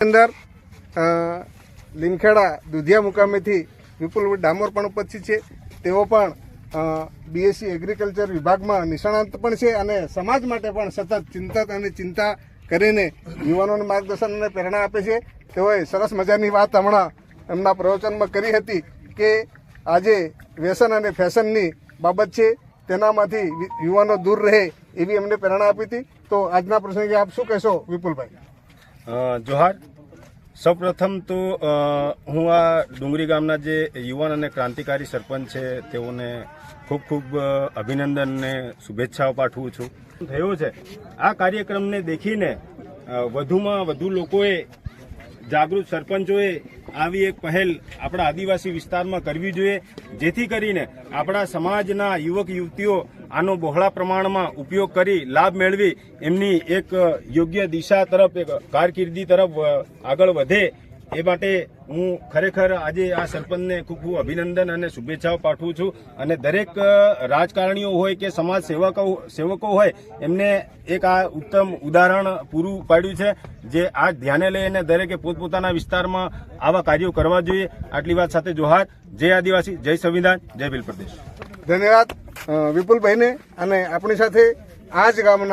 અંદર લીમખેડા દુધિયા મુકામેથી વિપુલ ડામોર પણ ઉપસ્થિત છે. તેઓ પણ બીએસસી એગ્રીકલ્ચર વિભાગમાં નિષ્ણાંત પણ છે અને સમાજ માટે પણ સતત ચિંતત અને ચિંતા કરીને યુવાનોને માર્ગદર્શન અને પ્રેરણા આપે છે. તેઓએ સરસ મજાની વાત હમણાં એમના પ્રવચનમાં કરી હતી કે આજે વ્યસન અને ફેશનની બાબત છે. તેનામાંથી યુવાનો દૂર રહે એવી એમને પ્રેરણા આપી હતી. તો આજના પ્રસંગે આપ શું કહેશો વિપુલભાઈ? જોહાર સૌપ્રથમ તો હું આ ડુંગરી ગામના જે યુવાન અને ક્રાંતિકારી સરપંચ છે, તેઓને ખૂબ ખૂબ અભિનંદનને શુભેચ્છાઓ પાઠવું છું. થયો છે. આ કાર્યક્રમને દેખીને વધુમાં વધુ લોકોએ જાગૃત સરપંચોએ આવી એક પહેલ આપણા આદિવાસી વિસ્તારમાં કરવી જોઈએ, જેથી કરીને આપણા સમાજના યુવક, યુવતીઓ આનો બહોળા પ્રમાણમાં ઉપયોગ કરી લાભ મેળવી, એમની એક યોગ્ય દિશા તરફ, એક કારકિર્દી તરફ આગળ વધે એ માટે હું ખરેખર આજે આ સરપંચને ખૂબ ખૂબ અભિનંદન અને શુભેચ્છાઓ પાઠવું છું. અને દરેક રાજકારણીઓ હોય કે સમાજ સેવકો સેવકો હોય, એમને એક આ ઉત્તમ ઉદાહરણ પૂરું પાડ્યું છે, જે આ ધ્યાને લઈને દરેકે પોતપોતાના વિસ્તારમાં આવા કાર્યો કરવા જોઈએ. આટલી વાત સાથે જોહાર. જય આદિવાસી, જય સંવિધાન, જય ભીલ પ્રદેશ. ધન્યવાદ વિપુલભાઈને અને આપણી સાથે આ જ ગામના